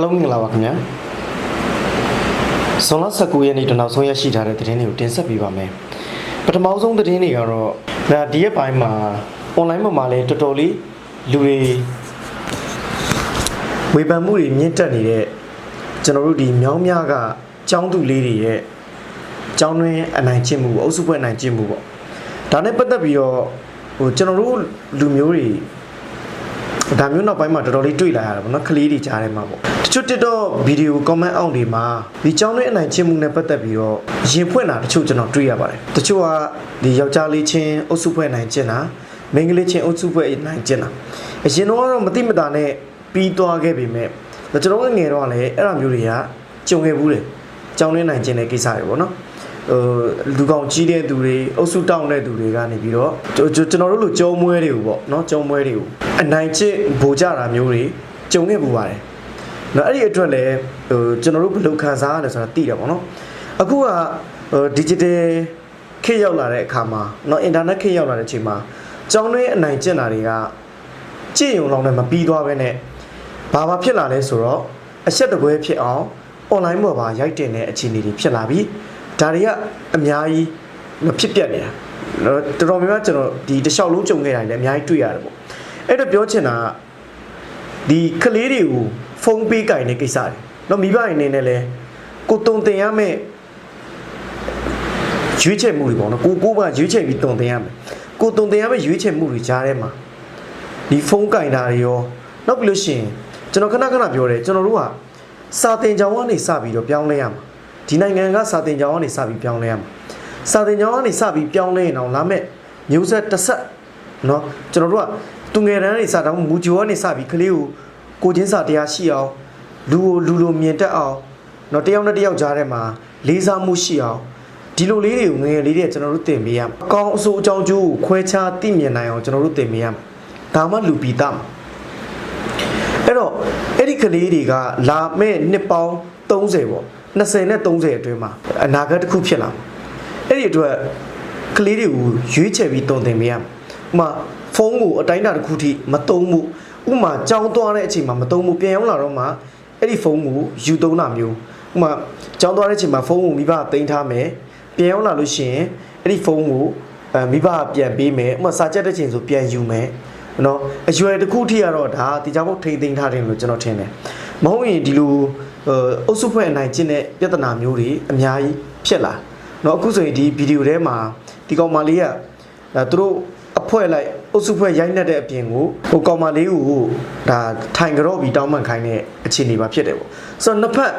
အားလုံးမင်္ဂလာပါခင်ဗျာဇွန်လ19ရက်နေ့တနောက်ဆုံးရရှိထားတဲ့သတင်းတွေကိုတင်ဆက်ပေးပါမယ်ပထမဆုံးသတင်းတွေကတော့ဒါဒီရက်ပိုင်းမှာ online မှာလည်းတော်တော်လေးလူတွေဝေဖန်မှုတွေမြင့်တက်နေတဲ့ကျွန်တော်တို့ဒီမြောင်းများကចောင်းသူလေးတွေရဲ့ចောင်းတွင်းအနိုင်ကျင့်မှုပေါ့အုပ်စုဖွဲ့အနိုင်ကျင့်မှုပေါ့ဒါနဲ့ပတ်သက်ပြီးတော့ဟိုကျွန်တော်တို့လူမျိုးတွေဒါမျိုးနောက်ပိုင်းမှာတော်တော်လေးတွေ့လာရတာပေါ့နော်ကလေးတွေကြားထဲမှာပေါ့ တချို့ TikTok ဗီဒီယို comment အောက်တွေမှာဒီចောင်းတွင်းအနိုင်ချင်းမှုနဲ့ပတ်သက်ပြီးတော့ရင်ဖွင့်တာတချို့ကျွန်တော်တွေ့ရပါတယ်တချို့ကဒီယောက်ျားလေးချင်းအုပ်စုဖွဲ့နိုင်ကျင်တာမိန်းကလေးချင်းအုပ်စုဖွဲ့နိုင်ကျင်တာအရင်တော့ကတော့မတိမတာနဲ့ပြီးသွားခဲ့ပေမဲ့ကျွန်တော်ငယ်တော့လည်းအဲ့လိုမျိုးတွေကကြုံခဲ့ဘူးတယ်ចောင်းတွင်းနိုင်ကျင်တဲ့ကိစ္စတွေပေါ့နော်ဟိုလူကောင်ကြီးတဲ့သူတွေအုပ်စုတောင်းတဲ့သူတွေကနေပြီးတော့ကျွန်ကျွန်တော်တို့လိုကြုံမွဲတွေကိုပေါ့နော်ကြုံမွဲတွေကိုအနိုင်ကျင့်ဗိုလ်ကြတာမျိုးတွေကြုံခဲ့ပူပါတယ်။ နော်အဲ့ဒီအတွက်လည်းဟိုကျွန်တော်တို့ဘယ်လိုခံစားရလဲဆိုတာသိတယ်ပေါ့နော်။အခုကဟို digital ခေတ်ရောက်လာတဲ့အခါမှာနော် internet ခေတ်ရောက်လာတဲ့အချိန်မှာကျောင်းတွင်းအနိုင်ကျင့်တာတွေကကြည့်ရုံလောက်နဲ့မပြီးသွားပဲနဲ့ဘာမှဖြစ်လာလဲဆိုတော့အချက်တပွဲဖြစ်အောင် online ပေါ်မှာရိုက်တင်တဲ့အခြေအနေတွေဖြစ်လာပြီဒါတွေကအများကြီးနော်ဖြစ်ပြက်နေတာနော်တော်တော်များများကျွန်တော်ဒီတစ်လျှောက်လုံးကြုံခဲ့တာလည်းအများကြီးတွေ့ရတယ်ပေါ့အဲ့တော့ပြောချင်တာကဒီကလေးတွေကို ဖုန်းပေးကင်တဲ့ကိစ္စတွေနော်မိဘတွေအနေနဲ့လည်းကိုတုံတင်ရမယ့်ရွေးချယ်မှုတွေပေါ့နော်ကိုကိုကရွေးချယ်ပြီးတုံတင်ရမယ်ကိုတုံတင်ရမယ့်ရွေးချယ်မှုတွေကြားထဲမှာဒီဖုန်းကင်တာတွေရောနောက်ပြီးလို့ရှိရင်ကျွန်တော်ခဏခဏပြောတယ်ကျွန်တော်တို့ကစာတင်ကြောင်ကနေစပြီးတော့ပြောင်းလဲရမှာဒီနိုင်ငံကစာတင်ကြောင်ကနေစပြီးပြောင်းလဲရမှာစာတင်ကြောင်ကနေစပြီးပြောင်းလဲရင်တော့လာမဲ့မျိုးဆက်တစ်ဆက်เนาะကျွန်တော်တို့ကသူငယ်တန်းကနေစတော့မူဂျိုကနေစပြီးကလေးကို ကိုချင်းစာတရားရှိအောင်လူကိုလူလိုမြင်တတ်အောင်เนาะတယောက်နဲ့တယောက်ကြားထဲမှာလေးစားမှုရှိအောင်ဒီလိုလေးတွေကိုငယ်ငယ်လေးတွေကျွန်တော်တို့သင်ပေးရမှာအကောင်းအဆိုးအကြောင်းကျိုးကိုခွဲခြားသိမြင်နိုင်အောင်ကျွန်တော်တို့သင်ပေးရမှာဒါမှလူပြီးသားမှာ အဲ့တော့အဲ့ဒီကလေးတွေကလာမဲ့နှစ်ပေါင်း30ပေါ့20နဲ့30အတွင်းမှာအနာဂတ်တစ်ခုဖြစ်လာမှာအဲ့ဒီအတွက်ကလေးတွေကိုရွေးချယ်ပြီးတုံသင်ပေးရမှာဥပမာဖုန်းကိုအတိုင်းအတာတစ်ခုထိမတုံးဘူး ဥပမာကြောင်းသွားတဲ့အချိန်မှာမတုံးဘူးပြန်ရောက်လာတော့မှအဲ့ဒီဖုန်းကိုယူသုံးတာမျိုးဥပမာကြောင်းသွားတဲ့အချိန်မှာဖုန်းကိုမိဘကတင်ထားမယ်ပြန်ရောက်လာလို့ရှိရင်အဲ့ဒီဖုန်းကိုအဲမိဘကပြန်ပေးမယ်ဥပမာစာချက်တဲ့ချိန်ဆိုပြန်ယူမယ်နော်အရွယ်တစ်ခုထိကတော့ဒါတေချာဖို့ထိမ့်သိမ်းထားတယ်လို့ကျွန်တော်ထင်တယ်မဟုတ်ရင်ဒီလိုဟိုအုပ်စုဖွဲ့အနိုင်ကျင့်တဲ့ပြဿနာမျိုးတွေအများကြီးဖြစ်လာနော်အခုဆိုရင်ဒီဗီဒီယိုထဲမှာဒီကောင်မလေးကဒါသူတို့အဖွဲလိုက် အုပ်စုဖွဲ့ရိုက်နှက်တဲ့အပြင်ကိုဟိုကောင်မလေးကိုဒါထိုင်ကြော့ပြီးတောင်းပန်ခိုင်းတဲ့အခြေအနေပါဖြစ်တယ်ပေါ့ဆိုတော့နှစ်ဖက်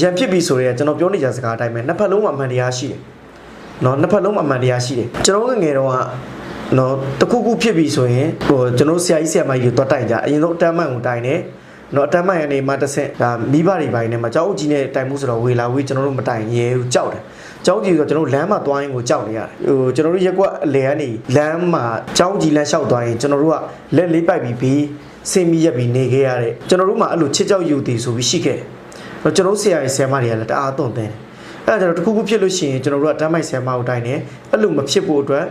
ရန်ဖြစ်ပြီဆိုရင်ကျွန်တော်ပြောနေကြစကားအတိုင်းပဲနှစ်ဖက်လုံးမှာအမှန်တရားရှိတယ်နော်နှစ်ဖက်လုံးမှာအမှန်တရားရှိတယ်ကျွန်တော်ငယ်တော့ကနော်တခုခုဖြစ်ပြီဆိုရင်ဟိုကျွန်တော်ဆရာကြီးဆရာမကြီးတွေတော့တိုင်ကြအရင်ဆုံးအတမ်းမှန်ကိုတိုင်တယ်နော်အတမ်းမှန်ရနေမှတစ်ဆင့်ဒါမိဘတွေပိုင်းနဲ့မှာကြောက်အုပ်ကြီးနဲ့တိုင်မှုဆိုတော့ဝေလာဝေးကျွန်တော်တို့မတိုင်ရဲဘူးကြောက်တယ် ကြောက်ကြီးဆိုတော့ကျွန်တော်တို့လမ်းမှာသွားရင်ကိုကြောက်နေရတယ်ဟိုကျွန်တော်တို့ရက်ကွက်အလဲကနေလမ်းမှာကြောက်ကြီးလမ်းလျှောက်သွားရင်ကျွန်တော်တို့ကလက်လေးပိုက်ပြီးပြီးဆင်းပြီးရက်ပြီးနေခဲ့ရတဲ့ကျွန်တော်တို့မှအဲ့လိုချစ်ကြောက်ယူတည်ဆိုပြီးရှိခဲ့တယ်တော့ကျွန်တော်တို့ဆရာကြီးဆရာမတွေကလည်းတအားသွန်သင်တယ်အဲ့ဒါကြတော့တစ်ခုခုဖြစ်လို့ရှိရင်ကျွန်တော်တို့ကတမ်းမိုက်ဆရာမကိုတိုင်းတယ်အဲ့လိုမဖြစ်ဖို့အတွက်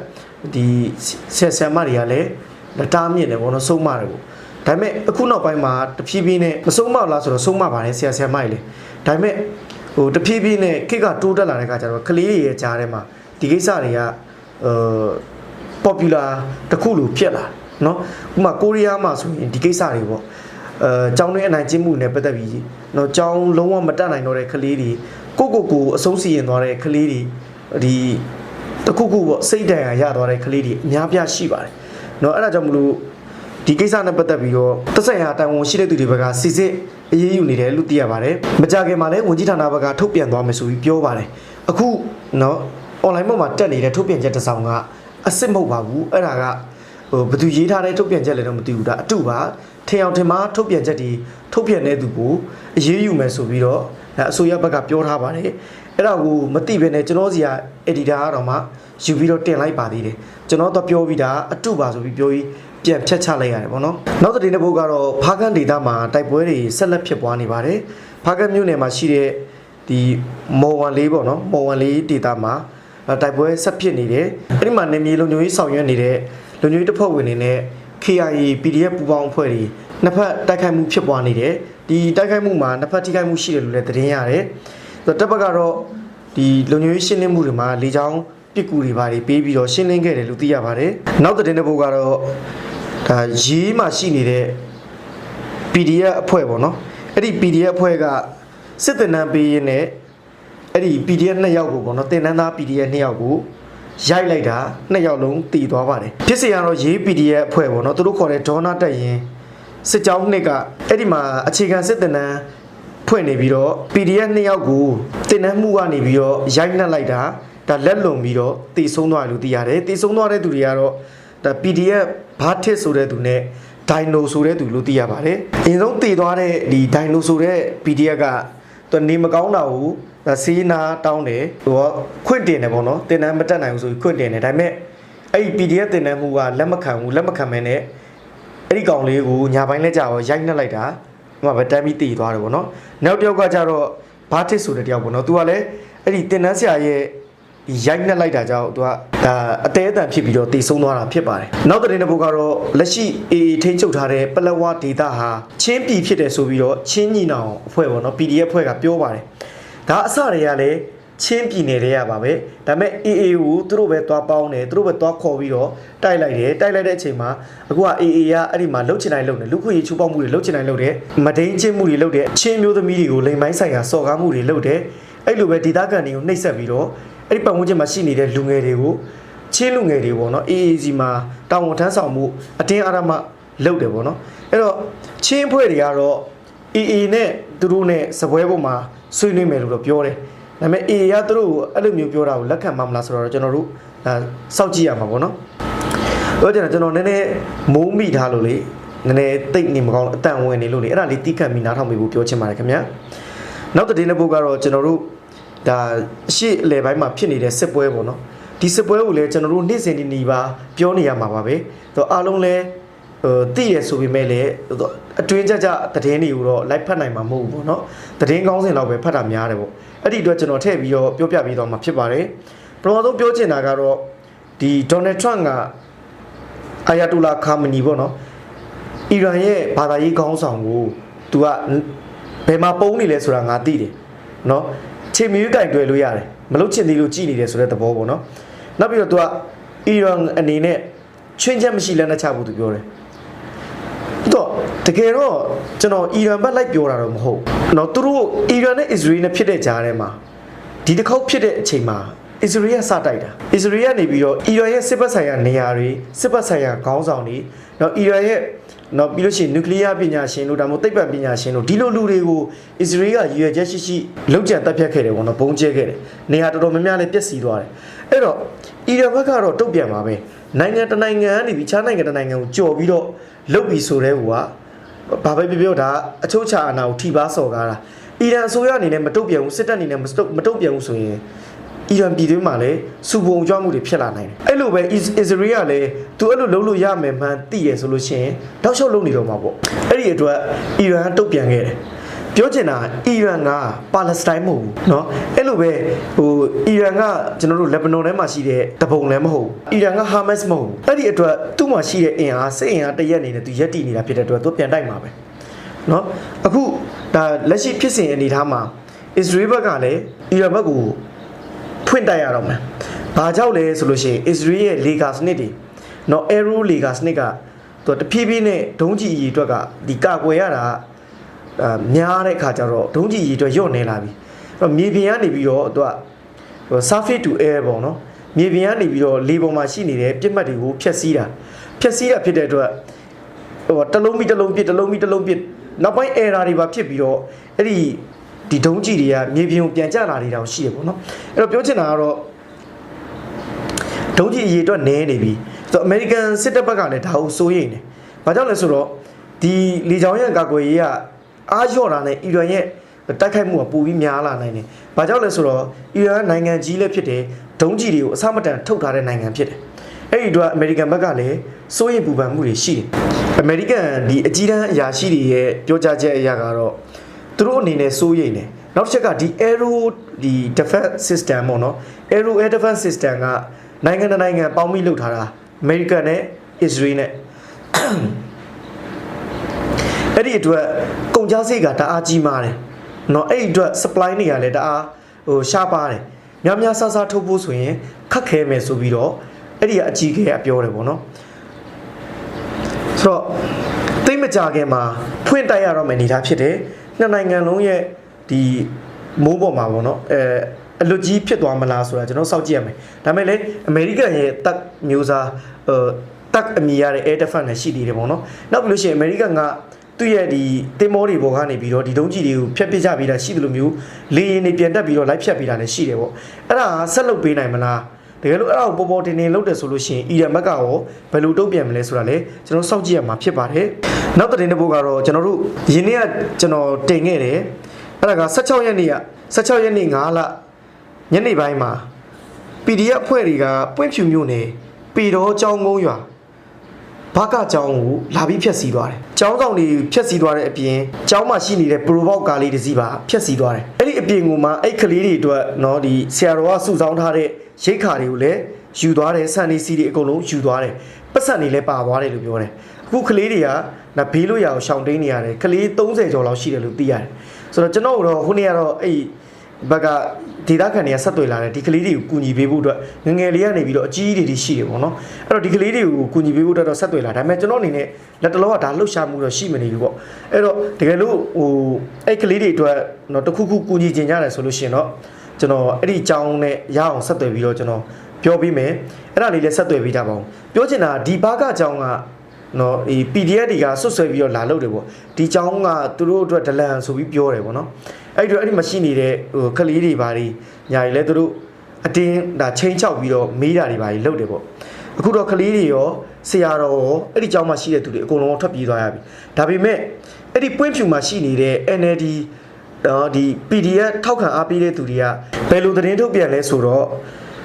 ဒီဆရာဆရာမတွေကလည်းလက်တားမြင့်တယ်ဘောနော်ဆုံးမတယ်ပေါ့ဒါပေမဲ့အခုနောက်ပိုင်းမှာတဖြည်းဖြည်းနဲ့မဆုံးမလားဆိုတော့ဆုံးမပါတယ်ဆရာဆရာမတွေလည်းဒါပေမဲ့ ဟိုတဖြည်းဖြည်းနဲ့ခေတ်ကတိုးတက်လာတဲ့အခါကျတော့ကလေးတွေရဲ့ကြားထဲမှာဒီကိစ္စတွေကဟို popular တစ်ခုလိုဖြစ်လာတယ်เนาะဥပမာကိုရီးယားမှာဆိုရင်ဒီကိစ္စတွေပေါ့အဲကျောင်းတွင်းအနိုင်ကျင့်မှုနဲ့ပတ်သက်ပြီးเนาะကျောင်းလုံးဝမတက်နိုင်တော့တဲ့ကလေးတွေကိုကိုကိုကိုအဆုံးစီရင်သွားတဲ့ကလေးတွေဒီတစ်ခုခုပေါ့စိတ်တန်ရာရသွားတဲ့ကလေးတွေအများပြားရှိပါတယ်เนาะအဲ့ဒါကြောင့်မလို့ဒီကိစ္စနဲ့ပတ်သက်ပြီးတော့သက်ဆိုင်ရာတိုင်ဝန်ရှိတဲ့သူတွေဘက်ကစစ်စစ် အေးအေးယူနေတယ်လို့သိရပါတယ်။မကြခင်မှာလည်းဝန်ကြီးဌာနဘက်ကထုတ်ပြန်သွားမယ်ဆိုပြီးပြောပါတယ်။အခုနော် online ပေါ်မှာတက်နေတဲ့ထုတ်ပြန်ချက်တစ်စောင်ကအစစ်မဟုတ်ပါဘူး။အဲ့ဒါကဟိုဘသူရေးထားတဲ့ထုတ်ပြန်ချက်လည်းတော့မသိဘူးဒါအတူပါထင်အောင်ထင်မှားထုတ်ပြန်ချက်ဒီထုတ်ပြန်တဲ့သူကိုအေးအေးယူမယ်ဆိုပြီးတော့အစိုးရဘက်ကပြောထားပါတယ်အဲ့ဒါကိုမသိဘဲနဲ့ကျွန်တော်စီက editor ကတော့မှယူပြီးတော့တင်လိုက်ပါသေးတယ်ကျွန်တော်တော့ပြောပြီးဒါအတုပါဆိုပြီးပြောပြီး ပြန်ဖြတ်ချလိုက်ရတယ်ပေါ့နော်နောက်တစ်တဲ့ဘုတ်ကတော့ဖားကန်ဒေတာမှာတိုက်ပွဲတွေဆက်လက်ဖြစ်ပွားနေပါတယ်ဖားကန်မြို့နယ်မှာရှိတဲ့ဒီမော်ဝန်လေးပေါ့နော်မော်ဝန်လေးဒေတာမှာတိုက်ပွဲဆက်ဖြစ်နေတယ်အဲ့ဒီမှာနေမြေလုံခြုံရေးဆောင်ရွက်နေတဲ့လုံခြုံရေးတပ်ဖွဲ့ဝင်တွေနဲ့ KIA PDF ပူးပေါင်းအဖွဲ့တွေနှစ်ဖက်တိုက်ခိုက်မှုဖြစ်ပွားနေတယ်ဒီတိုက်ခိုက်မှုမှာနှစ်ဖက်ထိခိုက်မှုရှိတယ်လို့လည်းသတင်းရတယ်ဆိုတော့တပ်ဘက်ကတော့ဒီလုံခြုံရေးရှင်းလင်းမှုတွေမှာလေကြောင်းပစ်ကူတွေပါတွေပေးပြီးတော့ရှင်းလင်းခဲ့တယ်လို့သိရပါတယ်နောက်သတင်းတစ်ပုဒ်ကတော့ ဒါရေးမှာရှိနေတဲ့ PDF အဖွဲ့ပေါ့နော်အဲ့ဒီ PDF အဖွဲ့ကစစ်တပ်နန်းပေးရင်းနဲ့အဲ့ဒီ PDF နှစ်ယောက်ကိုပေါ့နော်တင်နန်းသား PDF နှစ်ယောက်ကိုရိုက်လိုက်တာနှစ်ယောက်လုံးတည်သွားပါတယ်ဖြစ်စေရတော့ရေး PDF အဖွဲ့ပေါ့နော်သူတို့ခေါ်တဲ့ဒေါနာတက်ရင်စစ်ကြောင်းနှစ်ကအဲ့ဒီမှာအခြေခံစစ်တပ်နန်းဖွင့်နေပြီးတော့ PDF နှစ်ယောက်ကိုတင်နန်းမှုကနေပြီးတော့ရိုက်နှက်လိုက်တာဒါလက်လွန်ပြီးတော့တည်ဆုံးသွားတယ်လို့သိရတယ်တည်ဆုံးသွားတဲ့သူတွေကတော့ ဒါ PDF ဘာတစ်ဆိုတဲ့သူနဲ့ဒိုင်နိုဆိုတဲ့သူလို့သိရပါတယ်။အရင်ဆုံးတည်သွားတဲ့ဒီဒိုင်နိုဆိုတဲ့ PDF ကသူနေမကောင်းတာကိုဒါစေးနာတောင်းတယ်သူကခွင့်တင်တယ်ပေါ့နော်တင်တန်းမတက်နိုင်ဘူးဆိုပြီးခွင့်တင်တယ်ဒါပေမဲ့အဲ့ဒီ PDF တင်တန်းမှုကလက်မခံဘူးလက်မခံမဲနဲ့အဲ့ဒီကောင်လေးကိုညာပိုင်းလက်ကြတော့ရိုက်နှက်လိုက်တာဟိုမှာပဲတမ်းပြီးတည်သွားတယ်ပေါ့နော်နောက်တစ်ယောက်ကကြတော့ဘာတစ်ဆိုတဲ့တယောက်ပေါ့နော်သူကလည်းအဲ့ဒီတင်တန်းဆရာရဲ့ဒီ ရိုက်နှက်လိုက်တာကြောင့်သူကဒါအသေးအတန်ဖြစ်ပြီးတော့တည်ဆုံးသွားတာဖြစ်ပါတယ်နောက်တဲ့တစ်ပုဒ်ကတော့လက်ရှိ AA ထိန်းချုပ်ထားတဲ့ပလက်ဝဒေတာဟာချင်းပြည်ဖြစ်တယ်ဆိုပြီးတော့ချင်းညီနောင်အဖွဲ့ပေါ့နော် PDF အဖွဲ့ကပြောပါတယ်ဒါအစတွေကလည်းချင်းပြည်နယ်တွေကပါပဲဒါပေမဲ့ AA ကိုသူတို့ပဲသွားပေါင်းတယ်သူတို့ပဲသွားခေါ်ပြီးတော့တိုက်လိုက်တယ်တိုက်လိုက်တဲ့အချိန်မှာအခုက AA ကအဲ့ဒီမှာလှုပ်ချင်တိုင်းလှုပ်တယ်လူခွေချိုးပေါက်မှုတွေလှုပ်ချင်တိုင်းလှုပ်တယ်မဒိန်ချင်းမှုတွေလှုပ်တယ်ချင်းမျိုးသမီးတွေကိုလိမ်မိုင်းဆိုင်ရာစော်ကားမှုတွေလှုပ်တယ်အဲ့လိုပဲဒေသခံတွေကိုနှိပ်စက်ပြီးတော့ အဲ့ဒီပတ်ဝန်းကျင်မှာရှိနေတဲ့လူငယ်တွေကိုချင်းလူငယ်တွေပေါ့နော် AAC မှာတာဝန်ထမ်းဆောင်မှုအတင်းအဓမ္မလှုပ်တယ်ပေါ့နော်အဲ့တော့ချင်းအဖွဲ့တွေကတော့ AA နဲ့သူတို့နဲ့စပွဲပေါ်မှာဆွေးနွေးမယ်လို့တော့ပြောတယ်။ဒါပေမဲ့ AA ကသူတို့ကိုအဲ့လိုမျိုးပြောတာကိုလက်ခံမှာမလားဆိုတော့ကျွန်တော်တို့ဒါစောင့်ကြည့်ရမှာပေါ့နော်။ပြောချင်တာကျွန်တော်နည်းနည်းမိုးမိထားလို့လေနည်းနည်းတိတ်နေမကောင်းလို့အတန်ဝင်နေလို့လေအဲ့ဒါလေးတီးခတ်ပြီးနားထောင်မိဖို့ပြောချင်ပါတယ်ခင်ဗျာ။နောက်တဲ့တဲ့ဘုတ်ကတော့ကျွန်တော်တို့ ဒါအရှိအလယ်ပိုင်းမှာဖြစ်နေတဲ့စစ်ပွဲပေါ့နော်။ဒီစစ်ပွဲကိုလည်းကျွန်တော်တို့နေ့စဉ်ဒီနီးပါပြောနေရမှာပါပဲ။တော့အားလုံးလည်းဟိုတည်ရဆိုပေမဲ့လည်းအတွင်းကြကြသတင်းတွေကိုတော့လိုက်ဖတ်နိုင်မှာမဟုတ်ဘူးပေါ့နော်သတင်းကောင်းစင်တော့ပဲဖတ်တာများတယ်ပေါ့အဲ့ဒီအတွက်ကျွန်တော်ထည့်ပြီးတော့ပြောပြပြီးတော့မှာဖြစ်ပါတယ်ပထမဆုံးပြောချင်တာကတော့ဒီဒေါ်နယ်ထရန့်ကအာယာတူလာခါမနီပေါ့နော်အီရန်ရဲ့ဘာသာရေးခေါင်းဆောင်ကိုသူကဘယ်မှာပုံနေလဲဆိုတာငါသိတယ်နော် ခြေမြွေးကင်တွယ်လို့ရတယ်မလုတ်ချင်သေးလို့ကြည်နေတယ်ဆိုတဲ့သဘောပေါ့နော်နောက်ပြီးတော့သူကအီရန်အနေနဲ့ချွင်းချက်မရှိလက်နက်ချဖို့သူပြောတယ်တော့တကယ်တော့ကျွန်တော်အီရန်ဘက်လိုက်ပြောတာတော့မဟုတ်နော်သူတို့အီရန်နဲ့အစ္စရေးနဲ့ဖြစ်တဲ့ကြားထဲမှာဒီတစ်ခေါက်ဖြစ်တဲ့အချိန်မှာအစ္စရေးကစတိုက်တာအစ္စရေးကနေပြီးတော့အီရန်ရဲ့စစ်ဘက်ဆိုင်ရာနေရာတွေစစ်ဘက်ဆိုင်ရာခေါင်းဆောင်တွေနော်အီရန်ရဲ့ နော်ပြီးလို့ရှိရင်နျူကလ িয়ার ပညာရှင်တို့ဒါမှမဟုတ်သိပ္ပံပညာရှင်တို့ဒီလိုလူတွေကိုအစ္စရေးကရည်ရွယ်ချက်ရှိရှိလုံခြံတပ်ဖြတ်ခဲ့တယ်ပေါ့နော်ဘုံကျဲခဲ့တယ်နေရာတော်တော်များများလည်းပျက်စီးသွားတယ်အဲ့တော့အီရန်ဘက်ကတော့တုတ်ပြန်ပါပဲနိုင်ငံတစ်နိုင်ငံကနေပြီးခြားနိုင်ငံတစ်နိုင်ငံကိုကြော်ပြီးတော့လုတ်ပြီးဆိုတဲ့ဟိုကဘာပဲပြောပြောဒါအချို့ချာအနာကိုထိပါစော်ကားတာအီရန်အစိုးရအနေနဲ့မတုတ်ပြန်ဘူးစစ်တပ်အနေနဲ့မတုတ်မတုတ်ပြန်ဘူးဆိုရင် အီရန်ပြည်တွင်းမှာလည်းစူပုံကြွမှုတွေဖြစ်လာနိုင်တယ်။အဲ့လိုပဲအစ္စရေးကလည်းသူအဲ့လိုလုပ်လို့ရမယ်မှန်းသိရဆိုလို့ရှိရင်တောက်လျှောက်လုပ်နေတော့မှာပေါ့။အဲ့ဒီအတွက်အီရန်တုတ်ပြန်ခဲ့တယ်။ပြောချင်တာအီရန်ကပါလက်စတိုင်းမဟုတ်ဘူးเนาะအဲ့လိုပဲဟိုအီရန်ကကျွန်တော်တို့လက်ဘနွန်ထဲမှာရှိတဲ့တပုံလည်းမဟုတ်ဘူးအီရန်ကဟာမတ်စ်မဟုတ်ဘူးအဲ့ဒီအတွက်သူ့မှာရှိတဲ့အင်အားစစ်အင်အားတရက်နေနဲ့သူရက်တည်နေတာဖြစ်တဲ့အတွက်သူပြန်တိုက်မှာပဲเนาะအခုဒါလက်ရှိဖြစ်စဉ်အနေထားမှာအစ္စရေးဘက်ကလည်းအီရန်ဘက်ကို ဖွင့်တိုက်ရတော့မယ်ဘာကြောင့်လဲဆိုလို့ရှိရင်အစ္စရေးရဲ့လေဂါစနစ်တွေเนาะ Aero လေဂါစနစ်ကသူတဖြည်းဖြည်းနဲ့ဒုံးကျည်အီအတွက်ကဒီကာကွယ်ရတာအာများတဲ့အခါကျတော့ဒုံးကျည်အီအတွက်ညော့နေလာပြီအဲ့တော့မြေပြင်ကနေပြီးတော့သူကဟို surface to air ပေါ့နော်မြေပြင်ကနေပြီးတော့လေပေါ်မှာရှိနေတဲ့ပြစ်မှတ်တွေကိုဖျက်ဆီးတာဖျက်ဆီးတာဖြစ်တဲ့အတွက်ဟိုတလုံးပြီးတလုံးပြစ်တလုံးပြီးတလုံးပြစ်နောက်ပိုင်း error တွေပါဖြစ်ပြီးတော့အဲ့ဒီ ဒီဒုံးကျည်တွေကမြေပြင်ကိုပြန်ကျလာနေတာရှိရပေါ့နော်အဲ့တော့ပြောချင်တာကတော့ဒုံးကျည်အရေးအတွက်နည်းနေပြီဆိုတော့ American စစ်တပ်ဘက်ကလည်းဒါကိုစိုးရိမ်တယ်ဘာကြောင့်လဲဆိုတော့ဒီလေကြောင်းရန်ကာကွယ်ရေးကအားလျော့တာနဲ့အီရန်ရဲ့တိုက်ခိုက်မှုကပိုပြီးများလာနိုင်တယ်။ဘာကြောင့်လဲဆိုတော့အီရန်နိုင်ငံကြီးလည်းဖြစ်တယ်ဒုံးကျည်တွေကိုအစမတန်ထုတ်ထားတဲ့နိုင်ငံဖြစ်တယ်။အဲ့ဒီတော့အမေရိကန်ဘက်ကလည်းစိုးရိမ်ပူပန်မှုတွေရှိတယ်။အမေရိကန်ဒီအကြီးတန်းအရာရှိတွေရဲ့ပြောကြားချက်အရကတော့ သူတို့အနေနဲ့စိုးရိမ်တယ်။နောက်တစ်ချက်ကဒီ Aero ဒီ defense system ပေါ့နော်။ Aero air defense system ကနိုင်ငံတစ်နိုင်ငံပေါင်းပြီးလုပ်ထားတာအမေရိကန်နဲ့ Israel နဲ့ အဲ့ဒီအတွက်ကုန်ကြစိတ်ကတအားကြီးမားတယ်เนาะအဲ့ဒီအတွက် supply တွေကလည်းတအားဟိုရှားပါတယ်များများဆဆထုတ်ဖို့ဆိုရင်ခက်ခဲမယ်ဆိုပြီးတော့အဲ့ဒီကအကြီးကြီးကပြောတယ်ပေါ့နော်ဆိုတော့သိမ့်မကြခင်မှာဖွင့်တိုက်ရတော့မယ်အနေထားဖြစ်တယ် နှစ်နိုင်ငံလုံးရဲ့ဒီမိုးပေါ်မှာပေါ့နော်အဲအလွတ်ကြီးဖြစ်သွားမလားဆိုတာကျွန်တော်စောင့်ကြည့်ရမယ်ဒါပေမဲ့လေအမေရိကန်ရဲ့တက်မျိုးစားဟိုတက်အမီရတဲ့ air defense နဲ့ရှိသေးတယ်ပေါ့နော်နောက်ပြီးလို့ရှိရင်အမေရိကန်ကသူ့ရဲ့ဒီတင်မောတွေပေါ်ကနေပြီးတော့ဒီဒုံးကြီးတွေကိုဖျက်ပစ်ကြပြီးတာရှိတယ်လို့မျိုးလေရင်တွေပြန်တက်ပြီးတော့လိုက်ဖြတ်ပြီးတာလည်းရှိတယ်ပေါ့အဲ့ဒါဆက်လုပ်ပေးနိုင်မလား တကယ်လို့အဲ့ဒါကိုပေါ်ပေါ်တင်တင်လုပ်တယ်ဆိုလို့ရှိရင်အီရန်ဘက်ကရောဘယ်လိုတုံ့ပြန်မလဲဆိုတာလေကျွန်တော်စောင့်ကြည့်ရမှာဖြစ်ပါတယ်နောက်သတင်းတစ်ပုဒ်ကတော့ကျွန်တော်တို့ယင်းနေ့ကကျွန်တော်တင်ခဲ့တယ်အဲ့ဒါက16ရက်နေ့က16ရက်နေ့9လညနေပိုင်းမှာ PDF အဖွဲ့တွေကပွင့်ဖြူမြို့နယ်ပေတော်ကျောင်းကုန်းရွာ ဘာကကျောင်းကိုလာပြီးဖျက်ဆီးသွားတယ်။ကျောင်းဆောင်တွေဖျက်ဆီးသွားတဲ့အပြင်ကျောင်းမှာရှိနေတဲ့ Pro Box ကားလေးတစ်စီးပါဖျက်ဆီးသွားတယ်။အဲ့ဒီအပြင်ကမှအဲ့ကလေးတွေအတွက်နော်ဒီဆရာတော်ကစုဆောင်းထားတဲ့ရိတ်ခါတွေကိုလည်းယူသွားတယ်ဆန်နီစီတွေအကုန်လုံးယူသွားတယ်။ပတ်စံတွေလည်းပါသွားတယ်လို့ပြောတယ်။အခုကလေးတွေကနဘေးလို့ရအောင်ရှောင်တိန်နေရတယ်။ကလေး30ကျော်လောက်ရှိတယ်လို့သိရတယ်။ဆိုတော့ကျွန်တော်တို့ခုနေ့ကတော့အဲ့ဘက်က ဒေတာခံတွေကဆက်သွယ်လာတယ်ဒီကလေးတွေကိုကူညီပေးဖို့အတွက်ငငယ်လေးကနေပြီးတော့အကြီးတွေတွေရှိတယ်ပေါ့နော်အဲ့တော့ဒီကလေးတွေကိုကူညီပေးဖို့အတွက်တော့ဆက်သွယ်လာဒါပေမဲ့ကျွန်တော်အနေနဲ့လက်တလောကဒါလှုပ်ရှားမှုတော့ရှိမနေဘူးပေါ့အဲ့တော့တကယ်လို့ဟိုအဲ့ကလေးတွေအတွက်တော့တခုခုကူညီချင်ကြတယ်ဆိုလို့ရှိရင်တော့ကျွန်တော်အဲ့ဒီအကြောင်းနဲ့ရအောင်ဆက်သွယ်ပြီးတော့ကျွန်တော်ပြောပြီးမယ်အဲ့ဒါလေးလည်းဆက်သွယ်ပြီးကြပါအောင်ပြောချင်တာဒီဘာကအကြောင်းကနော်ဒီ PDF တွေကဆွတ်ဆွဲပြီးတော့လာလုပ်တယ်ပေါ့ဒီအကြောင်းကသူတို့အတွက်ဒလန်ဆိုပြီးပြောတယ်ပေါ့နော် အဲ့ဒီတော့အဲ့ဒီမှာရှိနေတဲ့ဟိုကလေးတွေဘာတွေညာတွေလဲသူတို့အတင်းဒါချင်းချောက်ပြီးတော့မေးတာတွေဘာတွေလုပ်တယ်ပေါ့အခုတော့ကလေးတွေရောဆရာတော်ရောအဲ့ဒီအကြောင်းမှာရှိတဲ့သူတွေအကုန်လုံးထွက်ပြေးသွားရပြီဒါပေမဲ့အဲ့ဒီပွင့်ဖြူမှာရှိနေတဲ့ NLD တော့ဒီ PDF ထောက်ခံအားပေးတဲ့သူတွေကဘယ်လိုသတင်းထုတ်ပြန်လဲဆိုတော့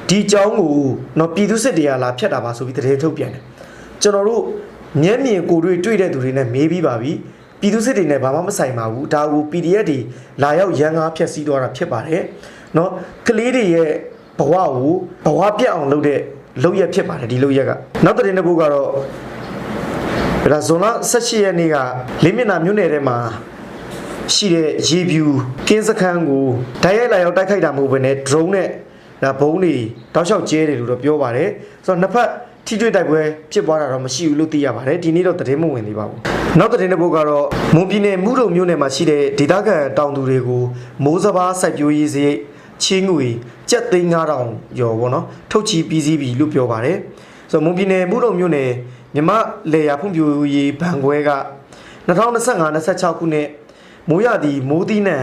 ဒီအကြောင်းကိုတော့ပြည်သူစစ်တွေကလာဖျက်တာပါဆိုပြီးသတင်းထုတ်ပြန်တယ်ကျွန်တော်တို့မျက်မြင်ကိုယ်တွေ့တွေ့တဲ့သူတွေနဲ့မေးပြီးပါပြီ ပြည်သူစစ်တွေနဲ့ဘာမှမဆိုင်ပါဘူးဒါကို PDF တွေလာရောက်ရန်ကားဖျက်ဆီးသွားတာဖြစ်ပါတယ်เนาะကလေးတွေရဲ့ဘဝကိုဘဝပြတ်အောင်လုပ်တဲ့လုပ်ရက်ဖြစ်ပါတယ်ဒီလုပ်ရက်ကနောက်သတင်းတစ်ခုကတော့ဒါဇွန်လ18ရက်နေ့ကလေးမျက်နှာမြို့နယ်ထဲမှာ ရှိတဲ့ရေဖြူကင်းစခန်းကိုဓာတ်ရိုက်လာရောက်တိုက်ခိုက်တာမဟုတ်ဘဲနဲ့ drone နဲ့ဒါဘုံတွေတောက်လျှောက်ကျဲတယ်လို့တော့ပြောပါတယ်ဆိုတော့နှစ်ဖက် ထိတွေ့တိုက်ပွဲဖြစ်ပွားတာတော့မရှိဘူးလို့သိရပါတယ်ဒီနေ့တော့သတင်းမဝင်သေးပါဘူးနောက်သတင်းတစ်ပုဒ်ကတော့မွန်ပြည်နယ်မူတုံမြို့နယ်မှာရှိတဲ့ဒေသခံတောင်သူတွေကိုမိုးစဘာစိုက်ပျိုးရေးစရိတ်ချင်းငွေကျပ်သိန်း9000ကျော်ပေါ့နော်ထုတ်ချီပြီးစီးပြီလို့ပြောပါတယ်ဆိုတော့မွန်ပြည်နယ်မူတုံမြို့နယ်မြမလေယာဖွံ့ဖြိုးရေးဘဏ်ခွဲက2025-26ခုနှစ်မိုးရသည်မိုးသီးနှံ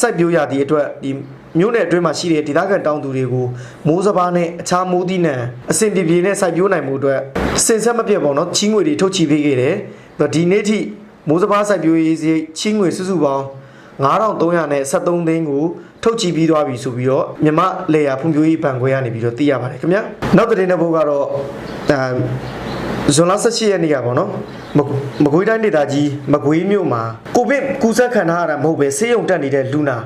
စိုက်ပျိုးရသည်အတွက်ဒီ မြို့နယ်အတွင်းမှာရှိတဲ့ဒေသခံတောင်သူတွေကိုမိုးစဘာနဲ့အခြားမိုးသီးနှံအဆင်ပြေပြေနဲ့စိုက်ပျိုးနိုင်မှုအတွက်စင်ဆက်မပြတ်ပေါ့နော်ချင်းငွေတွေထုတ်ချီပေးခဲ့တယ်။ဒီနေ့ထိမိုးစဘာစိုက်ပျိုးရေးစရိတ်ချင်းငွေစုစုပေါင်း9373သိန်းကိုထုတ်ချီပြီးသွားပြီဆိုပြီးတော့မြမလေယာဖွံ့ဖြိုးရေးဘဏ်ခွဲကနေပြီးတော့သိရပါတယ်ခင်ဗျာ။နောက်သတင်းတစ်ပုဒ်ကတော့အဲဇွန်လ18ရက်နေ့ကပေါ့နော်မမကွေးတိုင်းဒေသကြီးမကွေးမြို့မှာကိုဗစ်ကူးစက်ခံထားရတာမဟုတ်ပဲဆေးရုံတက်နေတဲ့လူနာ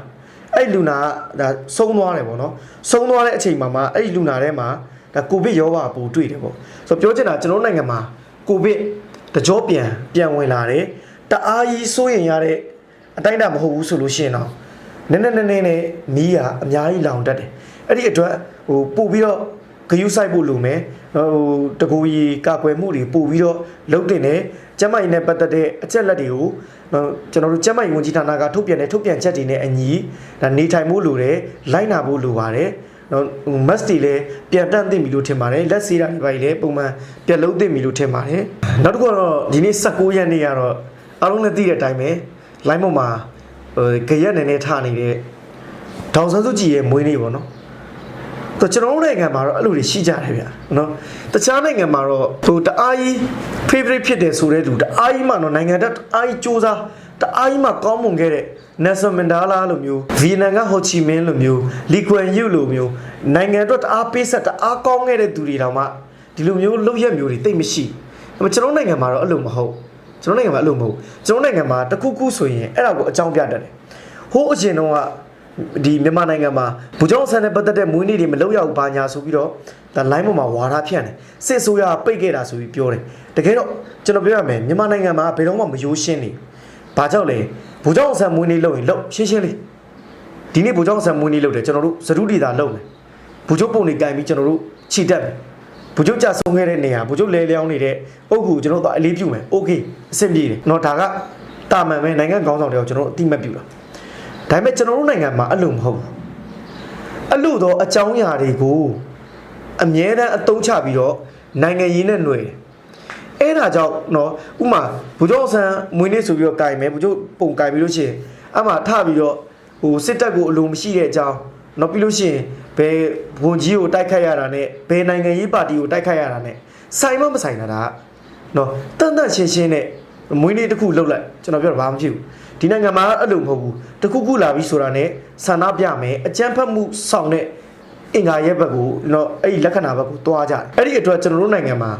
အဲ့လူနာကဒါဆုံးသွားတယ်ပေါ့နော်ဆုံးသွားတဲ့အချိန်မှာမှအဲ့ဒီလူနာထဲမှာဒါကိုဗစ်ရောဂါပိုတွေ့တယ်ပေါ့ဆိုတော့ပြောချင်တာကျွန်တော်တို့နိုင်ငံမှာကိုဗစ်တကြောပြန်ပြန်ဝင်လာတယ်တအားကြီးစိုးရင်ရတဲ့အတိုင်းတာမဟုတ်ဘူးဆိုလို့ရှိရင်တော့နည်းနည်းနည်းနည်းနဲ့မီးကအများကြီးလောင်တတ်တယ်အဲ့ဒီအတွက်ဟိုပို့ပြီးတော့ဂယုစိုက်ဖို့လိုမယ် ဟိုတကူကြီးကာကွယ်မှုတွေပို့ပြီးတော့လုပ်တင်တယ်ကျမကြီးနဲ့ပတ်သက်တဲ့အချက်လက်တွေကိုဟိုကျွန်တော်တို့ကျမကြီးဝန်ကြီးဌာနကထုတ်ပြန်တဲ့ထုတ်ပြန်ချက်တွေနဲ့အညီဒါနေထိုင်မှုလိုတယ်လိုက်နာဖို့လိုပါတယ်နော်ဟို mask တွေလည်းပြန်တန့်သင့်ပြီလို့ထင်ပါတယ်လက်ဆေးတာတွေပါလည်းပုံမှန်ပြန်လုံးသင့်ပြီလို့ထင်ပါတယ်နောက်တစ်ခုကတော့ဒီနေ့16ရက်နေ့ကတော့အားလုံးလည်းသိတဲ့အတိုင်းပဲ line ပေါ်မှာဟိုကြရက်နေနေထနေတဲ့ဒေါန်ဆန်းစုကြည်ရဲ့မွေးနေ့ပေါ့နော် တော့ကျွန်တော်တို့နိုင်ငံမှာတော့အဲ့လိုတွေရှိကြတယ်ဗျာနော်တခြားနိုင်ငံမှာတော့ဟိုတအားကြီး favorite ဖြစ်တယ်ဆိုတဲ့လူတအားကြီးမှတော့နိုင်ငံတက်တအားကြီးစူးစမ်းတအားကြီးမှကောင်းမွန်ခဲ့တဲ့ Nelson Mandela လိုမျိုးဗီယက်နမ်ကဟိုချီမင်းလိုမျိုးလီကွမ်ယူလိုမျိုးနိုင်ငံအတွက်တအားပေးဆက်တအားကောင်းခဲ့တဲ့သူတွေတောင်မှဒီလိုမျိုးလုပ်ရက်မျိုးတွေတိတ်မရှိဒါပေမဲ့ကျွန်တော်နိုင်ငံမှာတော့အဲ့လိုမဟုတ်ကျွန်တော်နိုင်ငံမှာအဲ့လိုမဟုတ်ကျွန်တော်နိုင်ငံမှာတခုခုဆိုရင်အဲ့ဒါကိုအကြောင်းပြတတ်တယ်ဟိုးအရင်တော့က ဒီမြန်မာနိုင်ငံမှာဘူကြောင့်ဆန်နဲ့ပတ်သက်တဲ့မွေးနေ့တွေမလောက်ရောက်ပါညာဆိုပြီးတော့ဒါလိုင်းပေါ်မှာဝါဒဖြန့်တယ်စစ်ဆိုးရပိတ်ခဲ့တာဆိုပြီးပြောတယ်တကယ်တော့ကျွန်တော်ပြောရမယ်မြန်မာနိုင်ငံမှာဘယ်တော့မှမယိုးရှင်းနေဘာကြောင့်လဲဘူကြောင့်ဆန်မွေးနေ့လောက်ရင်လောက်ရှင်းရှင်းလေးဒီနေ့ဘူကြောင့်ဆန်မွေးနေ့လောက်တယ်ကျွန်တော်တို့ဇရုတီတာလောက်မယ်ဘူကြောင့်ပုံနေကြိုင်ပြီးကျွန်တော်တို့ခြိတက်မယ်ဗိုလ်ချုပ်ကြဆုံးခဲ့တဲ့နေရာဗိုလ်ချုပ်လဲလျောင်းနေတဲ့အုပ်ကူကျွန်တော်တို့အလေးပြုမယ်။ Okay အဆင်ပြေတယ်။နော်ဒါကတာမန်ပဲနိုင်ငံကောင်းဆောင်တွေကိုကျွန်တော်တို့အတိမတ်ပြုတာ။ ဒါပေမဲ့ကျွန်တော်တို့နိုင်ငံမှာအဲ့လိုမဟုတ်ဘူးအဲ့လိုတော့အကြောင်းအရာတွေကိုအမြဲတမ်းအသုံးချပြီးတော့နိုင်ငံရင်းနဲ့ຫນွယ်တယ် အဲ့ဒါကြောင့်เนาะဥမာဘူကျောင်းဆန်းမွေးနေ့ဆိုပြီးတော့ကင်မယ်ဘူကျောင်းပုံကင်ပြီးလို့ရှိရင်အမှထပြီးတော့ဟိုစစ်တပ်ကိုအလိုမရှိတဲ့အကြောင်းเนาะပြီးလို့ရှိရင်ဘယ်ဘုံကြီးကိုတိုက်ခိုက်ရတာနဲ့ဘယ်နိုင်ငံရေးပါတီကိုတိုက်ခိုက်ရတာနဲ့ဆိုင်မမဆိုင်တာဒါကเนาะတန်တန်ရှင်းရှင်းနဲ့မွေးနေ့တစ်ခုလှုပ်လိုက်ကျွန်တော်ပြောတာဘာမှမဖြစ်ဘူး ဒီနိုင်ငံမှာအဲ့လိုမဟုတ်ဘူးတစ်ခုခုလာပြီးဆိုတာနဲ့ဆန္ဒပြမယ်အကြမ်းဖက်မှုဆောင်တဲ့အင်္ဂါရဲ့ဘက်ကိုเนาะအဲ့ဒီလက္ခဏာဘက်ကိုတွားကြတယ်အဲ့ဒီအတွက်ကျွန်တော်တို့နိုင်ငံမှာ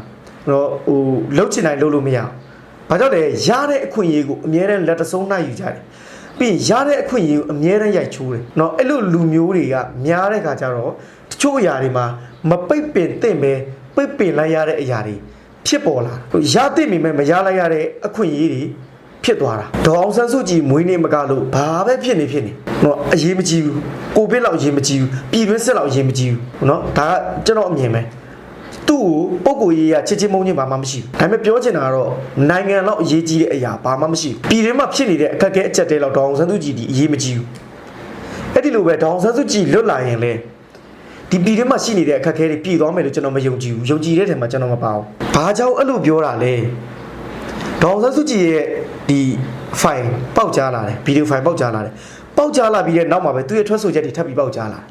တော့ဟိုလှုပ်ချင်တိုင်းလှုပ်လို့မရအောင်။ဘာကြောင့်လဲရတဲ့အခွင့်အရေးကိုအမြဲတမ်းလက်တဆုံးနှိုက်ယူကြတယ်။ပြီးရင်ရတဲ့အခွင့်အရေးကိုအမြဲတမ်းရိုက်ချိုးတယ်။เนาะအဲ့လိုလူမျိုးတွေကများတဲ့ခါကျတော့တချို့အရာတွေမှာမပိတ်ပင်သင့်ပဲပိတ်ပင်လိုက်ရတဲ့အရာတွေဖြစ်ပေါ်လာ။ဟိုရသင့်မိမဲ့မရလိုက်ရတဲ့အခွင့်အရေးတွေ ဖြစ်သွားတာဒေါအောင်ဆန်းစုကြည်မွေးနေ့မကလို့ဘာပဲဖြစ်နေဖြစ်နေနော်အရေးမကြီးဘူးကိုဗစ်လောက်အရေးမကြီးဘူးပြည်တွင်းစစ်လောက်အရေးမကြီးဘူးနော်ဒါကကျွန်တော်အမြင်ပဲသူ့ကိုပုံကိုရေးရချစ်ချင်းမုန်းချင်းဘာမှမရှိဘူးဒါပေမဲ့ပြောချင်တာကတော့နိုင်ငံလောက်အရေးကြီးတဲ့အရာဘာမှမရှိဘူးပြည်တွင်းမှာဖြစ်နေတဲ့အခက်အခဲအချက်တဲလောက်ဒေါအောင်ဆန်းစုကြည်ဒီအရေးမကြီးဘူးအဲ့ဒီလိုပဲဒေါအောင်ဆန်းစုကြည်လွတ်လာရင်လည်းဒီပြည်ထဲမှာရှိနေတဲ့အခက်အခဲတွေပြည်သွားမယ်လို့ကျွန်တော်မယုံကြည်ဘူးယုံကြည်တဲ့ထဲမှာကျွန်တော်မပါဘူးဘာကြောင့်အဲ့လိုပြောတာလဲ ဒေါအောင်ဆန်းစုကြည်ရဲ့ဒီဖိုင်ပေါက်ကြားလာတယ်ဗီဒီယိုဖိုင်ပေါက်ကြားလာတယ်ပေါက်ကြားလာပြီးတဲ့နောက်မှာပဲသူ့ရဲ့ထွက်ဆိုချက်တွေထပ်ပြီးပေါက်ကြားလာတယ်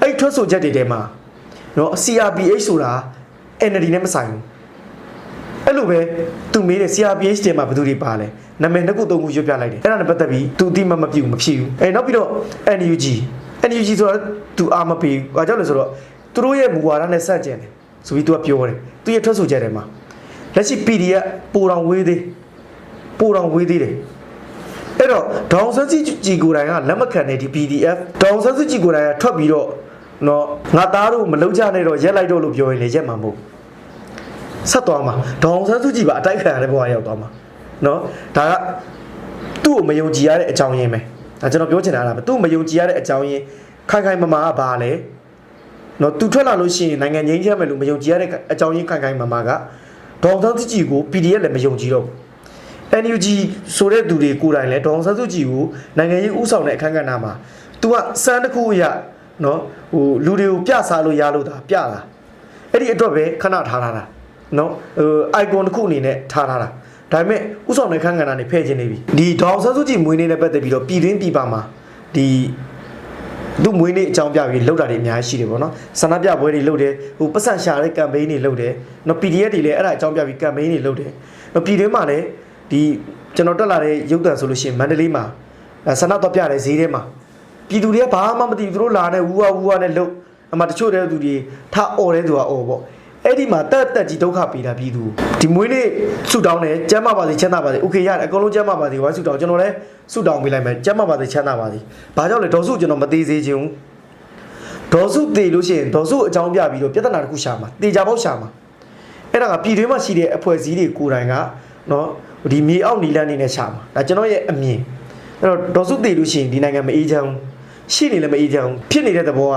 အဲ့ဒီထွက်ဆိုချက်တွေထဲမှာနော် CRPH ဆိုတာ NLD နဲ့မဆိုင်ဘူးအဲ့လိုပဲသူမေးတယ် CRPH တဲမှာဘယ်သူတွေပါလဲနာမည်နှစ်ခုသုံးခုရွတ်ပြလိုက်တယ်အဲ့ဒါနဲ့ပတ်သက်ပြီးသူအတိမမပြုတ်မဖြစ်ဘူးအဲနောက်ပြီးတော့ NUG NUG ဆိုတာသူအာမပေးဘူးဘာကြောင့်လဲဆိုတော့သူတို့ရဲ့မူဝါဒနဲ့စန့်ကျင်တယ်ဆိုပြီးသူကပြောတယ်သူရဲ့ထွက်ဆိုချက်ထဲမှာ လက်ရှိ PDF ပိုတော်ဝေးသေးပိုတော်ဝေးသေးတယ်အဲ့တော့ဒေါအောင်ဆန်းစုကြည်ကိုယ်တိုင်ကလက်မခံတဲ့ဒီ PDF ဒေါအောင်ဆန်းစုကြည်ကိုယ်တိုင်ကထွက်ပြီးတော့နော်ငါသားတို့မလုံးကြနဲ့တော့ရက်လိုက်တော့လို့ပြောရင်လေရက်မှာမဟုတ်ဆက်သွားမှာဒေါအောင်ဆန်းစုကြည်ပါအတိုက်ခံရတဲ့ဘဝရောက်သွားမှာနော်ဒါကသူ့ကိုမယုံကြည်ရတဲ့အကြောင်းရင်းပဲဒါကျွန်တော်ပြောချင်တာလားသူ့ကိုမယုံကြည်ရတဲ့အကြောင်းရင်းခိုင်ခိုင်မာမာကဘာလဲနော်သူထွက်လာလို့ရှိရင်နိုင်ငံငြိမ်းချမ်းမယ်လို့မယုံကြည်ရတဲ့အကြောင်းရင်းခိုင်ခိုင်မာမာက ဒေါအောင်ဆန်းစုကြည်ကို PDF လည်းမယုံကြည်တော့ဘူး NUG ဆိုတဲ့သူတွေကိုယ်တိုင်လဲဒေါအောင်ဆန်းစုကြည်ကိုနိုင်ငံရေးဥဆောင်တဲ့အခန်းကဏ္ဍမှာ तू ကစမ်းတစ်ခုအရနော်ဟိုလူတွေကိုပြစားလို့ရလို့တာပြတာအဲ့ဒီအတွက်ပဲခဏထားထားတာနော်ဟို icon တစ်ခုအနေနဲ့ထားထားတာဒါပေမဲ့ဥဆောင်တဲ့အခန်းကဏ္ဍနေဖဲ့ခြင်းနေပြီဒီဒေါအောင်ဆန်းစုကြည်မွေးနေ့နဲ့ပတ်သက်ပြီးတော့ပြည်တွင်းပြည်ပမှာဒီ သူ့မွေးနေ့အကြောင်းပြပြီးလောက်တာတွေအများကြီးရှိတယ်ပေါ့နော်ဆန္ဒပြပွဲတွေလုပ်တယ်ဟိုပတ်စံရှာတဲ့ campaign တွေလုပ်တယ်နော် PDF တွေလည်းအဲ့ဒါအကြောင်းပြပြီး campaign တွေလုပ်တယ်နော်ပြည်တွင်းမှာလည်းဒီကျွန်တော်တက်လာတဲ့ရုပ်သံဆိုလို့ရှိရင်မန္တလေးမှာအဲဆန္ဒတော့ပြတယ်ဈေးထဲမှာပြည်သူတွေကဘာမှမသိဘူးသူတို့လာနေဝူဝါဝူဝါနဲ့လှုပ်အမှတချို့တဲ့သူတွေထအော်တဲ့သူကအော်ပေါ့ အဲ့ဒီမှာတက်တက်ကြီးဒုက္ခပေးတာပြည်သူဒီမွေးနေ့ဆုတောင်းတယ်ကျမ်းမာပါစေချမ်းသာပါစေโอเคရတယ်အကုန်လုံးကျမ်းမာပါစေဝိုင်းဆုတောင်းကျွန်တော်လည်းဆုတောင်းပေးလိုက်မယ်ကျမ်းမာပါစေချမ်းသာပါစေဘာကြောင့်လဲဒေါ်စုကျွန်တော်မသေးစေချင်ဘူး ဒေါ်စုတည်လို့ရှိရင်ဒေါ်စုအကြောင်းပြပြီးတော့ပြဿနာတစ်ခုရှာမှာတေချာပေါက်ရှာမှာအဲ့ဒါကပြည်တွင်းမှာရှိတဲ့အဖွဲ့အစည်းတွေကိုယ်တိုင်ကနော်ဒီမြေအောက်နီလန်းနေနဲ့ရှာမှာဒါကျွန်တော်ရဲ့အမြင်အဲ့တော့ဒေါ်စုတည်လို့ရှိရင်ဒီနိုင်ငံမအေးချမ်းဘူးရှိနေလည်းမအေးချမ်းဘူးဖြစ်နေတဲ့သဘောက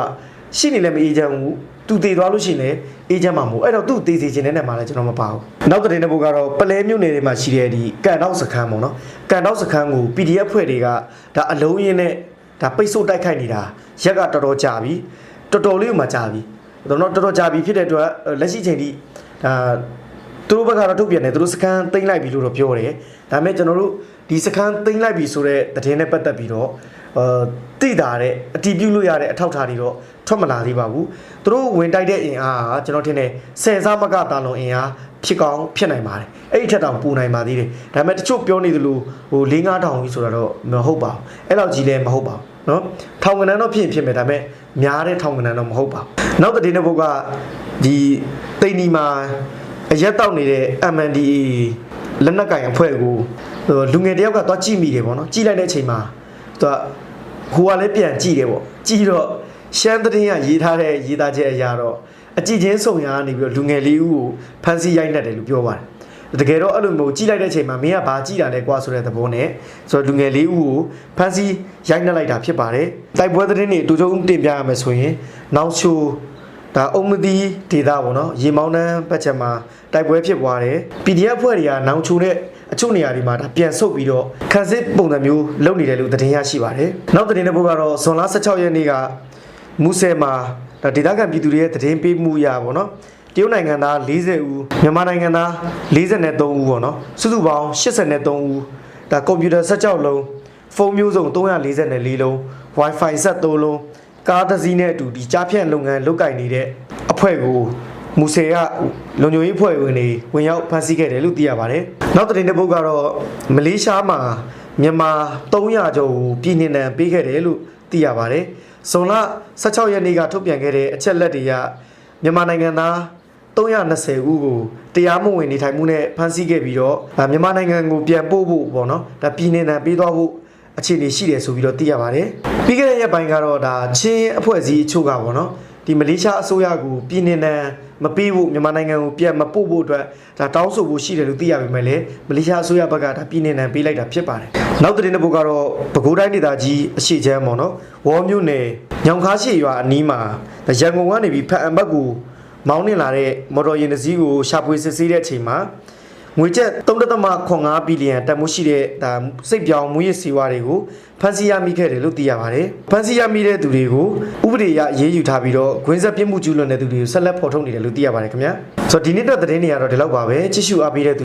ရှိနေလည်းမအေးချမ်းဘူး သူတည်သွားလို့ရှိရင်လည်းအေးချမ်းမှာမဟုတ်အဲ့တော့သူ့တည်စီခြင်းနဲ့မှာလည်းကျွန်တော်မပါဘူးနောက်တဲ့တဲ့ဘုတ်ကတော့ပလဲမြို့နယ်တွေမှာရှိတဲ့ဒီကန်တော့စခန်းပေါ့နော်ကန်တော့စခန်းကို PDF ဖွဲ့တွေကဒါအလုံးရင်းနဲ့ဒါပိတ်ဆို့တိုက်ခိုက်နေတာရက်ကတော်တော်ကြာပြီတော်တော်လေးမှကြာပြီတော်တော်တော်တော်ကြာပြီဖြစ်တဲ့အတွက်လက်ရှိချိန်ထိဒါသူတို့ဘက်ကတော့ထုတ်ပြန်တယ်သူတို့စကန်သိမ်းလိုက်ပြီလို့တော့ပြောတယ်ဒါပေမဲ့ကျွန်တော်တို့ဒီစကန်သိမ်းလိုက်ပြီဆိုတဲ့သတင်းနဲ့ပတ်သက်ပြီးတော့ အာတိတာတဲ့အတီးပြုတ်လို့ရတဲ့အထောက်ထားတွေတော့ထွက်မလာသေးပါဘူးသူတို့ဝင်တိုက်တဲ့အင်အားကကျွန်တော်ထင်တယ်ဆယ်စားမကတာလုံးအင်အားဖြစ်ကောင်းဖြစ်နိုင်ပါတယ်အဲ့ဒီထက်တောင်ပူနိုင်ပါသေးတယ်ဒါပေမဲ့တချို့ပြောနေသလိုဟို၄၅တောင်ကြီးဆိုတာတော့မဟုတ်ပါဘူးအဲ့လောက်ကြီးလည်းမဟုတ်ပါဘူးနော်ထောင်ကနန်းတော့ဖြစ်ရင်ဖြစ်မယ်ဒါပေမဲ့များတဲ့ထောင်ကနန်းတော့မဟုတ်ပါဘူးနောက်တဲ့တဲ့ဘုတ်ကဒီတိန်နီမှာအရက်တောက်နေတဲ့ MNDA လက်နက်ကင်အဖွဲ့ကိုဟိုလူငယ်တယောက်ကသွားကြည့်မိတယ်ပေါ့နော်ကြည့်လိုက်တဲ့အချိန်မှာ သူကဟိုကလည်းပြန်ကြည့်တယ်ပေါ့ကြည့်တော့ရှမ်းသတင်းကရေးထားတဲ့ရေးသားချက်အရာတော့အကြည့်ချင်းစုံရကနေပြီးတော့လူငယ်လေးဦးကိုဖမ်းဆီးရိုက်နှက်တယ်လို့ပြောပါတယ်တကယ်တော့အဲ့လိုမျိုးကြည့်လိုက်တဲ့အချိန်မှာမင်းကဘာကြည့်တာလဲကွာဆိုတဲ့သဘောနဲ့ဆိုတော့လူငယ်လေးဦးကိုဖမ်းဆီးရိုက်နှက်လိုက်တာဖြစ်ပါတယ်တိုက်ပွဲသတင်းတွေအတူတူတင်ပြရမယ်ဆိုရင်နောက်ချိုဒါအုံမသီးဒေတာပေါ့နော်ရေမောင်းနှမ်းပတ်ချက်မှာတိုက်ပွဲဖြစ်ပွားတယ် PDF ဖွဲ့တွေကနောင်ချိုတဲ့ အချို့နေရာတွေမှာဒါပြန်ဆုတ်ပြီးတော့ခန်းစစ်ပုံစံမျိုးလုပ်နေတယ်လို့သတင်းရရှိပါတယ်နောက်သတင်းတစ်ပုဒ်ကတော့ဇွန်လ16ရက်နေ့ကမူဆယ်မှာဒါဒေသခံပြည်သူတွေရဲ့သတင်းပေးမှုရပါတော့နော်တရုတ်နိုင်ငံသား40ဦးမြန်မာနိုင်ငံသား43ဦးပေါ့နော်စုစုပေါင်း83ဦးဒါကွန်ပျူတာ16လုံးဖုန်းမျိုးစုံ344လုံး Wi-Fi 73လုံးကားတစ်စီးနဲ့အတူဒီကြားဖြန့်လုပ်ငန်းလုပ်ကင်နေတဲ့အဖွဲ့ကို မူဆယ်ကလုံခြုံရေးအဖွဲ့ဝင်တွေဝင်ရောက်ဖမ်းဆီးခဲ့တယ်လို့သိရပါတယ်နောက်သတင်းတစ်ပုဒ်ကတော့မလေးရှားမှာမြန်မာ300ကျော်ကိုပြည်နှင်ဒဏ်ပေးခဲ့တယ်လို့သိရပါတယ်ဇွန်လ16ရက်နေ့ကထုတ်ပြန်ခဲ့တဲ့အချက်လက်တွေကမြန်မာနိုင်ငံသား320ဦးကိုတရားမဝင်နေထိုင်မှုနဲ့ဖမ်းဆီးခဲ့ပြီးတော့ဒါမြန်မာနိုင်ငံကိုပြန်ပို့ဖို့ပေါ့နော်ဒါပြည်နေနယ်ပေးသွားဖို့အခြေအနေရှိတယ်ဆိုပြီးတော့သိရပါတယ်ပြီးခဲ့တဲ့ရက်ပိုင်းကတော့ဒါချင်းအဖွဲ့အစည်းအချို့ကပေါ့နော်ဒီမလေးရှားအစိုးရကိုပြည်နေနယ် မပေးဖို့မြန်မာနိုင်ငံကိုပြန်မပို့ဖို့အတွက်ဒါတောင်းဆိုဖို့ရှိတယ်လို့သိရပေမဲ့လည်းမလေးရှားအစိုးရဘက်ကဒါပြည်နေနယ်ပေးလိုက်တာဖြစ်ပါတယ်နောက်သတင်းတစ်ပုဒ်ကတော့ပဲခူးတိုင်းဒေသကြီးအရှိချမ်းပေါ့နော်ဝေါ်မြို့နယ်ညောင်ခါရှိရွာအနီးမှာဒါရန်ကုန်ကနေပြီးဖက်အံဘက်ကိုမောင်းနှင်လာတဲ့မော်တော်ယာဉ်တစ်စီးကိုရှာဖွေစစ်ဆေးတဲ့အချိန်မှာ ငွေကျပ်3.85ဘီလီယံတန်ဖိုးရှိတဲ့ဒါစိတ်ပြောင်းမူရစ်စီဝါတွေကိုဖန်စီရမိခဲ့တယ်လို့သိရပါတယ်။ဖန်စီရမိတဲ့သူတွေကိုဥပဒေအရအေးအေးယူထားပြီးတော့ဂွင်းဆက်ပြစ်မှုကျူးလွန်တဲ့သူတွေကိုဆက်လက်ဖော်ထုတ်နေတယ်လို့သိရပါတယ်ခင်ဗျာ။ဆိုတော့ဒီနေ့တော့သတင်းတွေကတော့ဒီလောက်ပါပဲ။ကြည့်ရှုအားပေးတဲ့သူ